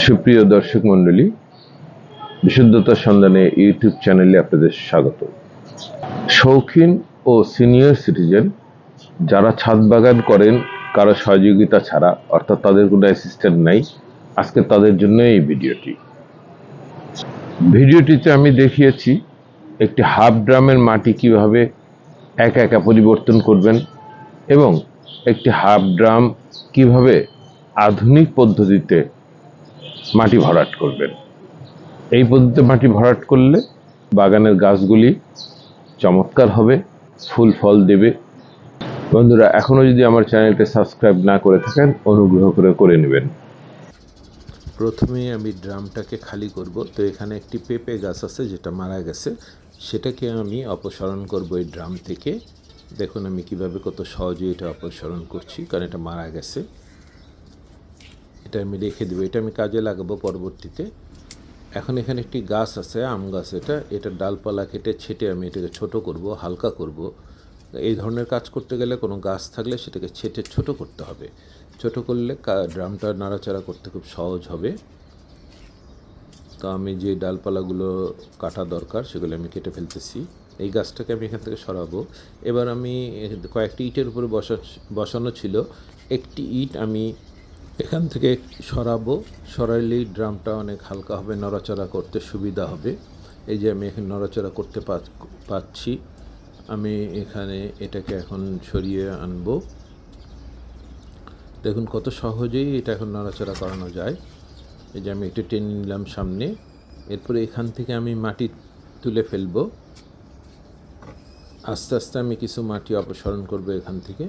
সুপ্রিয় দর্শক মণ্ডলী বিশুদ্ধতার সন্ধানে ইউটিউব চ্যানেলে আপনাদের স্বাগত। শৌখিন ও সিনিয়র সিটিজেন যারা ছাদ বাগান করেন, কারও সহযোগিতা ছাড়া, অর্থাৎ তাদের কোনো অ্যাসিস্ট্যান্ট নাই, আজকে তাদের জন্য এই ভিডিওটি। ভিডিওটিতে আমি দেখিয়েছি একটি হাফ ড্রামের মাটি কীভাবে একা একা পরিবর্তন করবেন এবং একটি হাফ ড্রাম কীভাবে আধুনিক পদ্ধতিতে মাটি ভরাট করবেন। এই পদ্ধতিতে মাটি ভরাট করলে বাগানের গাছগুলি চমৎকার হবে, ফুল ফল দেবে। বন্ধুরা, এখনও যদি আমার চ্যানেলকে সাবস্ক্রাইব না করে থাকেন, অনুগ্রহ করে করে নেবেন। প্রথমেই আমি ড্রামটাকে খালি করব। তো এখানে একটি পেঁপে গাছ আছে যেটা মারা গেছে। সেটাকে আমি অপসারণ করব এই ড্রাম থেকে। দেখুন আমি কীভাবে কত সহজে এটা অপসারণ করছি, কারণ এটা মারা গেছে। এটা আমি রেখে দেবো, এটা আমি কাজে লাগাবো পরবর্তীতে। এখন এখানে একটি গাছ আছে, আম গাছ এটা। এটা ডালপালা কেটে ছেটে আমি এটাকে ছোট করব, হালকা করব। এই ধরনের কাজ করতে গেলে কোনো গাছ থাকলে সেটাকে ছেটে ছোট করতে হবে। ছোট করলে ড্রামটা নাড়াচাড়া করতে খুব সহজ হবে। তো আমি যে ডালপালাগুলো কাটা দরকার সেগুলো আমি কেটে ফেলতেছি। এই গাছটাকে আমি এখান থেকে সরাবো। এবার আমি কয়েকটি ইটের উপরে বসা, বসানো ছিল। একটি ইট আমি এখান থেকে সরাবো। সরাইলেই ড্রামটা অনেক হালকা হবে, নড়াচড়া করতে সুবিধা হবে। এই যে আমি এখানে নড়াচড়া করতে পাচ্ছি, আমি এখানে এটাকে এখন সরিয়ে আনব। দেখুন কত সহজেই এটা এখন নড়াচড়া করানো যায়। এই যে আমি একটু টেনে নিলাম সামনে। এরপরে এখান থেকে আমি মাটি তুলে ফেলব। আস্তে আস্তে আমি কিছু মাটি অপসারণ করব এখান থেকে।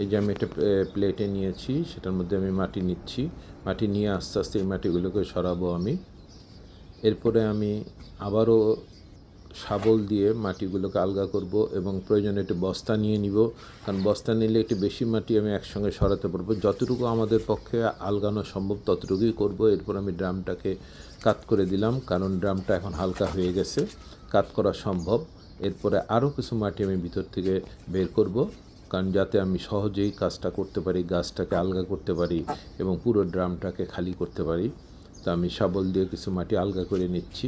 এই যে আমি একটা প্লেটে নিয়েছি, সেটার মধ্যে আমি মাটি নিচ্ছি। মাটি নিয়ে আস্তে আস্তে এই মাটিগুলোকে সরাবো আমি। এরপরে আমি আবারও শাবল দিয়ে মাটিগুলোকে আলগা করব এবং প্রয়োজনে একটু বস্তা নিয়ে নিব। কারণ বস্তা নিলে একটু বেশি মাটি আমি একসঙ্গে সরাতে পারব। যতটুকু আমাদের পক্ষে আলগানো সম্ভব, ততটুকুই করব। এরপর আমি ড্রামটাকে কাত করে দিলাম, কারণ ড্রামটা এখন হালকা হয়ে গেছে। কাত করা সম্ভব। এরপরে আরও কিছু মাটি আমি ভিতর থেকে বের করব। কারণ যাতে আমি সহজেই কাজটা করতে পারি, গাছটাকে আলগা করতে পারি এবং পুরো ড্রামটাকে খালি করতে পারি, তো আমি শাবল দিয়ে কিছু মাটি আলগা করে নিচ্ছি।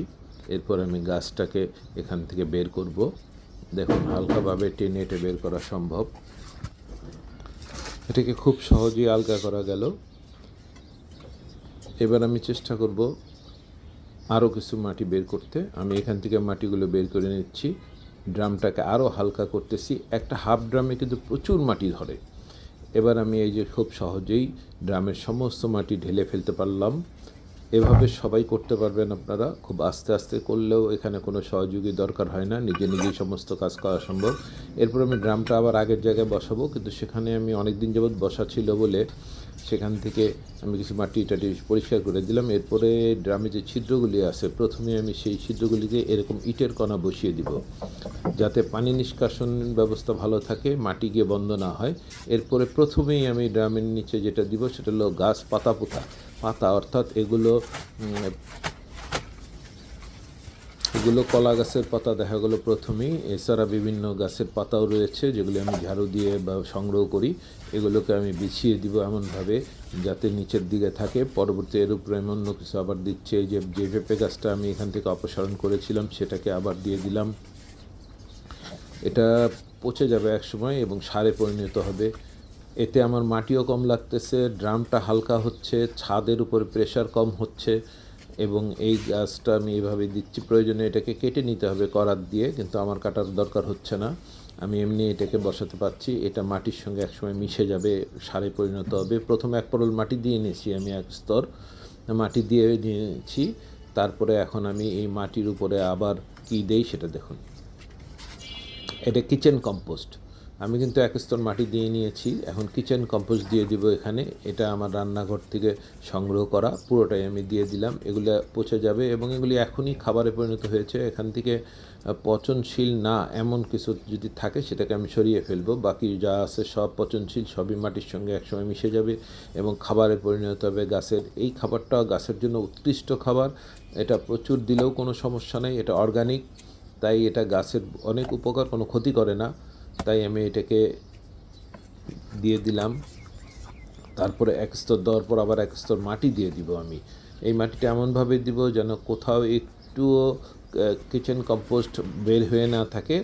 এরপর আমি গাছটাকে এখান থেকে বের করব। দেখুন, হালকাভাবে টেনে এটে বের করা সম্ভব। এটাকে খুব সহজেই আলগা করা গেল। এবার আমি চেষ্টা করব আরও কিছু মাটি বের করতে। আমি এখান থেকে মাটিগুলো বের করে নিচ্ছি। ড্রামটাকে আরও হালকা করতেছি। একটা হাফ ড্রামে কিন্তু প্রচুর মাটি ধরে। এবার আমি এই যে খুব সহজেই ড্রামের সমস্ত মাটি ঢেলে ফেলতে পারলাম। এভাবে সবাই করতে পারবেন আপনারা। খুব আস্তে আস্তে করলেও এখানে কোনো সহযোগী দরকার হয় না। নিজে নিজেই সমস্ত কাজ করা সম্ভব। এরপর আমি ড্রামটা আবার আগের জায়গায় বসাবো। কিন্তু সেখানে আমি অনেক দিন যাবৎ বসা ছিল বলে সেখান থেকে আমি কিছু মাটি টাটি পরিষ্কার করে দিলাম। এরপরে ড্রামে যে ছিদ্রগুলি আছে, প্রথমে আমি সেই ছিদ্রগুলিকে এরকম ইটের কণা বসিয়ে দিব, যাতে পানি নিষ্কাশন ব্যবস্থা ভালো থাকে, মাটি গিয়ে বন্ধ না হয়। এরপরে প্রথমেই আমি ড্রামের নিচে যেটা দিব, সেটা হলো গাছ পাতা পোতা। পাতা অর্থাৎ এগুলো এগুলো কলা গাছের পাতা দেখা গেলো প্রথমেই। এছাড়া বিভিন্ন গাছের পাতাও রয়েছে, যেগুলি আমি ঝাড়ু দিয়ে বা সংগ্রহ করি। এগুলোকে আমি বিছিয়ে দিব এমনভাবে যাতে নিচের দিকে থাকে। পরবর্তী এর উপরে আমি অন্য কিছু আবার দিচ্ছে। যে যে পেঁপে গাছটা আমি এখান থেকে অপসারণ করেছিলাম, সেটাকে আবার দিয়ে দিলাম। এটা পচে যাবে এক সময় এবং সারে পরিণত হবে। এতে আমার মাটিও কম লাগতেছে, ড্রামটা হালকা হচ্ছে, ছাদের উপরে প্রেশার কম হচ্ছে। এবং এই গাছটা আমি এইভাবে দিচ্ছি। প্রয়োজনে এটাকে কেটে নিতে হবে করাত দিয়ে, কিন্তু আমার কাটার দরকার হচ্ছে না। আমি এমনি এটাকে বসাতে পারছি। এটা মাটির সঙ্গে একসময় মিশে যাবে, সারে পরিণত হবে। প্রথমে এক পরল মাটি দিয়ে নিয়েছি আমি এক স্তর। মাটি দিয়ে নিয়েছি। তারপরে এখন আমি এই মাটির উপরে আবার কী দেই সেটা দেখুন। এটা কিচেন কম্পোস্ট আমি কিন্তু এক স্তর মাটি দিয়ে নিয়েছি। এখন কিচেন কম্পোস্ট দিয়ে দিব এখানে। এটা আমার রান্নাঘর থেকে সংগ্রহ করা। পুরোটাই আমি দিয়ে দিলাম। এগুলো পচে যাবে এবং এগুলি এখনই খাবারে পরিণত হয়েছে। এখান থেকে পচনশীল না এমন কিছু যদি থাকে, সেটাকে আমি সরিয়ে ফেলব। বাকি যা আছে সব পচনশীল, সবই মাটির সঙ্গে একসময় মিশে যাবে এবং খাবারে পরিণত হবে গাছের। এই খাবারটা গাছের জন্য উৎকৃষ্ট খাবার। এটা প্রচুর দিলেও কোনো সমস্যা নেই। এটা অর্গানিক তাই এটা গাছের অনেক উপকার, কোনো ক্ষতি করে না। তাই আমি এটাকে দিয়ে দিলাম। তারপরে এক স্তর দেওয়ার পর আবার এক স্তর মাটি দিয়ে দিব আমি। এই মাটিটা এমনভাবে দিব যেন কোথাও একটুও কিচেন কম্পোস্ট বের হয়ে না থাকে,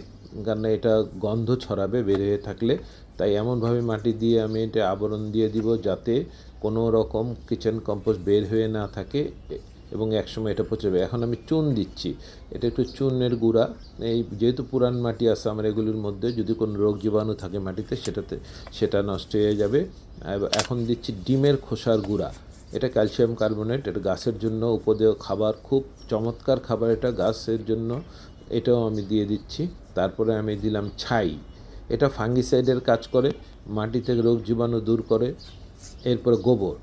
কারণ এটা গন্ধ ছড়াবে বের হয়ে থাকলে। তাই এমনভাবে মাটি দিয়ে আমি এটা আবরণ দিয়ে দিব যাতে কোনো রকম কিচেন কম্পোস্ট বের হয়ে না থাকে। এবং একসময় এটা পচে যাবে এখন আমি চুন দিচ্ছি। এটা একটু চুনের গুঁড়া। এই যেহেতু পুরান মাটি আছে, আমার এগুলির মধ্যে যদি কোনো রোগ জীবাণু থাকে মাটিতে, সেটাতে সেটা নষ্ট হয়ে যাবে। এখন দিচ্ছি ডিমের খোসার গুঁড়া। এটা ক্যালসিয়াম কার্বনেট। এটা গাছের জন্য উপদেয় খাবার। খুব চমৎকার খাবার এটা গাছের জন্য। এটাও আমি দিয়ে দিচ্ছি। তারপরে আমি দিলাম ছাই। এটা ফাঙ্গিসাইডের কাজ করে। মাটি থেকে রোগ জীবাণু দূর করে। এরপরে গোবর।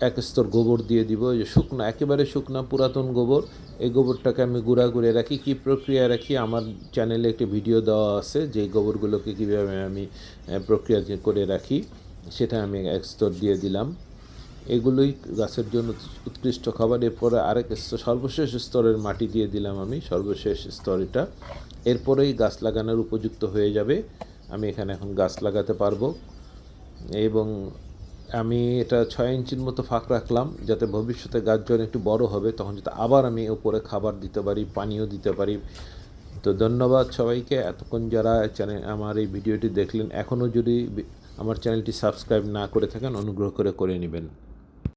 এক স্তর গোবর দিয়ে দিব যে শুকনো, একেবারে শুকনো পুরাতন গোবর, এই গোবরটাকে আমি গুঁড়া করে রাখি। কী প্রক্রিয়া রাখি? আমার চ্যানেলে একটি ভিডিও দেওয়া আছে, যে গোবরগুলোকে কীভাবে আমি প্রক্রিয়া করে রাখি, সেটা আমি এক স্তর দিয়ে দিলাম। এগুলোই গাছের জন্য উৎকৃষ্ট খাবার। এরপরে আরেক স্তর, সর্বশেষ স্তরের মাটি দিয়ে দিলাম আমি, সর্বশেষ স্তর এটা এরপরেই গাছ লাগানোর উপযুক্ত হয়ে যাবে। আমি এখানে এখন গাছ লাগাতে পারব। এবং আমি এটা ছয় ইঞ্চির মতো ফাঁক রাখলাম যাতে ভবিষ্যতে গাছ যখন একটু বড় হবে, তখন যাতে আবার আমি উপরে খাবার দিতে পারি, পানীয় দিতে পারি। তো ধন্যবাদ সবাইকে। এতক্ষণ যারা চ্যানেল আমার এই ভিডিওটি দেখলেন, এখনও যদি আমার চ্যানেলটি সাবস্ক্রাইব না করে থাকেন, অনুগ্রহ করে করে নেবেন।